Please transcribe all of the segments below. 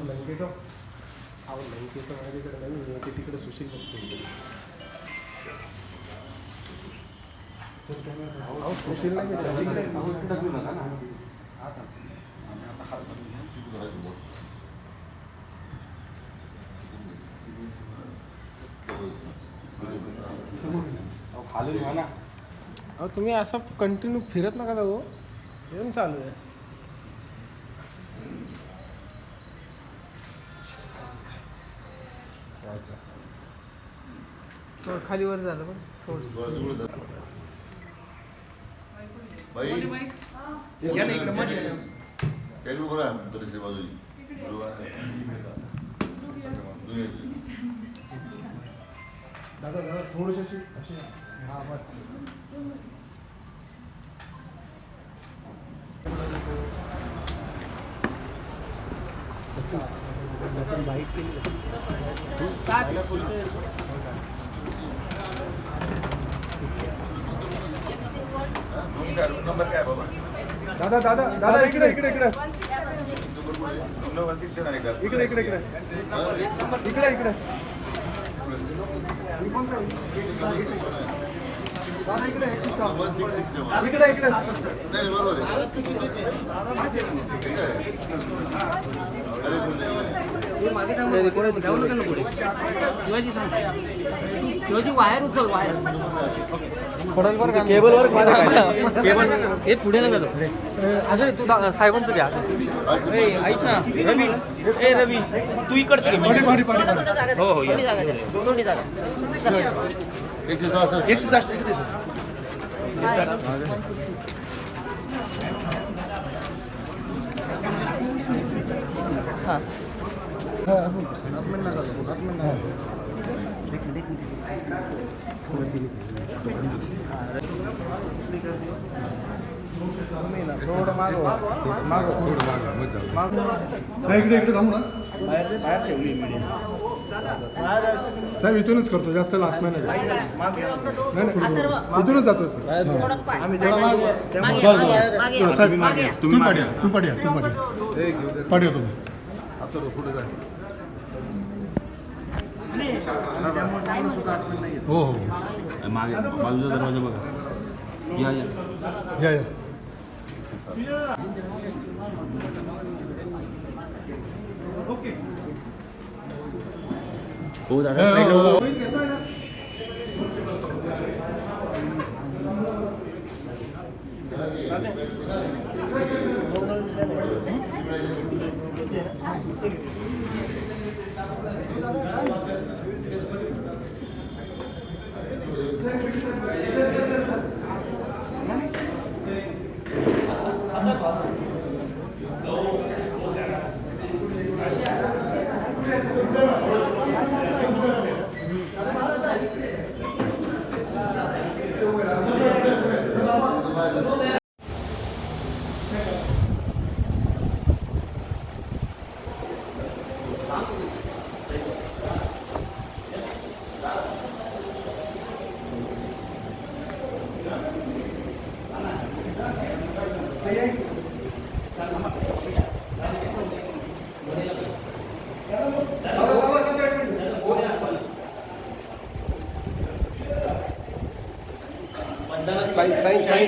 लंकेचं अहो लंकेचं माझ्याकडे नाही ते तिकडे सुशील बघतो अहो सुशील नाही सचिन अहो तुम्ही असं कंटिन्यू फिरत नका जाऊ. येऊन चालू आहे. थोडं खाली वर झालं पण थोडं. बाई. या ना इकडे मध्ये. त्याकडे बरं आहे दुसरी बाजूची. दादा दादा थोडीशी अशी अशी. हा बस. बाईक नंबर काय बाबा दादा दादा दादा इकडे इकडे इकडे वन सिक्स सेवन इकडे इकडे. इकडे इकडे इकडे. दादा इकडे सेवन इकडे इकडे नाही नाही, बरोबर आहे ठीक आहे. अरे बोल. शिवाजी वायर उचल वायर केबल वर केबल हे. पुढे नका अजय तू दा- साहेबांचं घ्या ए, ऐक ना रवी ए रवी तू इकडचं हो हो एकशे एकशे इकडे इकडे थांबू ना. साहेब इथूनच करतो जास्त लास्ट नाही. इथूनच जातो सर. तुम्ही पाड्या तुम्ही पाड्या. तुम्ही. पाड्या पाड्या तुम्ही. आता हो हो. मागे बाजूचा दरवाजा बघा. या या. या या. हो दादा हो, साईडला हो, साई साई साई.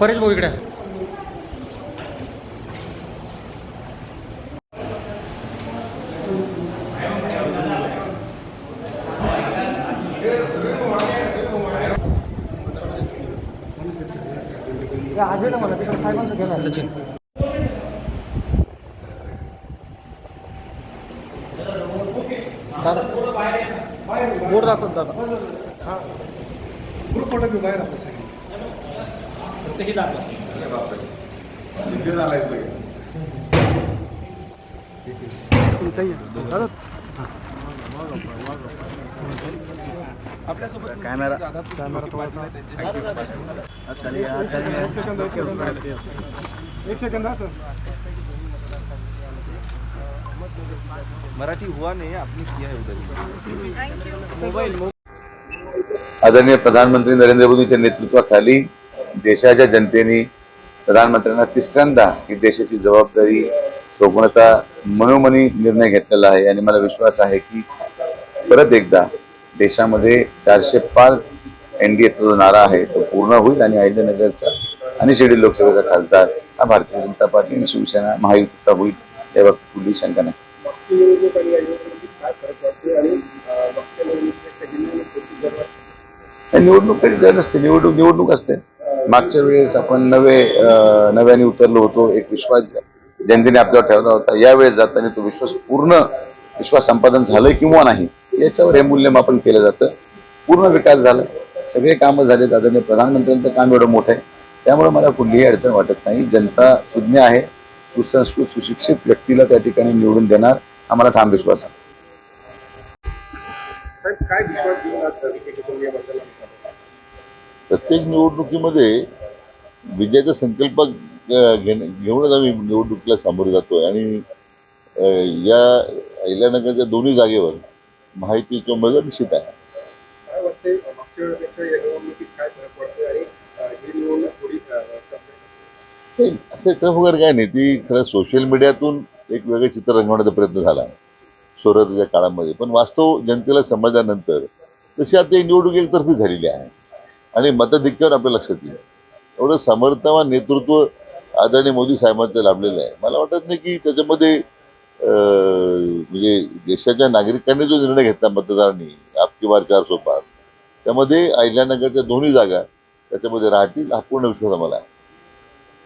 परेश भाऊ इकडे. सचिन. दादा बोर्ड दाखवत दादा. ग्रुप फोटो घेऊ बाहेर आपण सगळे. एक सेकंद एक सेकंद एक सेकंद. हा सर. मराठी हुआ नहीं आपने किया है उधर आदरणीय प्रधानमंत्री नरेंद्र मोदींच्या नेतृत्वाखाली देशाच्या जनतेने प्रधानमंत्र्यांना तिसऱ्यांदा ही देशाची जबाबदारी सोपवण्याचा मनोमनी निर्णय घेतलेला आहे. आणि मला विश्वास आहे की परत एकदा देशामध्ये चारशे पाच एनडीएचा जो नारा आहे तो पूर्ण होईल आणि अहिल्यानगरचा आणि शिर्डी लोकसभेचा खासदार हा भारतीय जनता पार्टी आणि शिवसेना महायुतीचा होईल या बाबतीत कुठली शंका नाही. निवडणूक कधी जर नसते निवडणूक निवडणूक असते. मागच्या वेळेस आपण नवे नव्याने उतरलो होतो एक विश्वास जनतेने आपल्यावर ठेवला होता यावेळेस जाताना तो विश्वास पूर्ण विश्वास संपादन झालं किंवा नाही? याच्यावर हे मूल्यमापन केलं जातं. पूर्ण विकास झाला. सगळे कामं झाले. आदरणीय प्रधानमंत्र्यांचं काम एवढं मोठं आहे. त्यामुळे मला कुठलीही अडचण वाटत नाही. जनता सुज्ञ आहे. सुसंस्कृत सुशिक्षित व्यक्तीला त्या ठिकाणी निवडून देणार हा मला ठाम विश्वास आहे. प्रत्येक निवडणुकीमध्ये विजयाचा संकल्प घेऊनच आम्ही निवडणुकीला सामोरे जातोय. आणि या अहिल्यानगरच्या दोन्ही जागेवर माहितीचा उमेदवार निश्चित आहे. असे टफ वगैरे काय नाही ती खरं सोशल मीडियातून एक वेगळं चित्र रंगवण्याचा प्रयत्न झाला आहे सुरुवातीच्या काळामध्ये. पण वास्तव जनतेला समजल्यानंतर तशी आता ही निवडणूक एकतर्फी झालेली आहे. आणि मताधिक्यावर आपल्या लक्षात येईल. एवढं समर्थवान नेतृत्व आदरणीय मोदी साहेबांचं लाभलेलं आहे. मला वाटत नाही की त्याच्यामध्ये म्हणजे देशाच्या नागरिकांनी जो निर्णय घेतला मतदारांनी आपकी बार चार सो पार त्यामध्ये अहिल्यानगरच्या दोन्ही जागा त्याच्यामध्ये राहतील हा पूर्ण विश्वास आम्हाला आहे.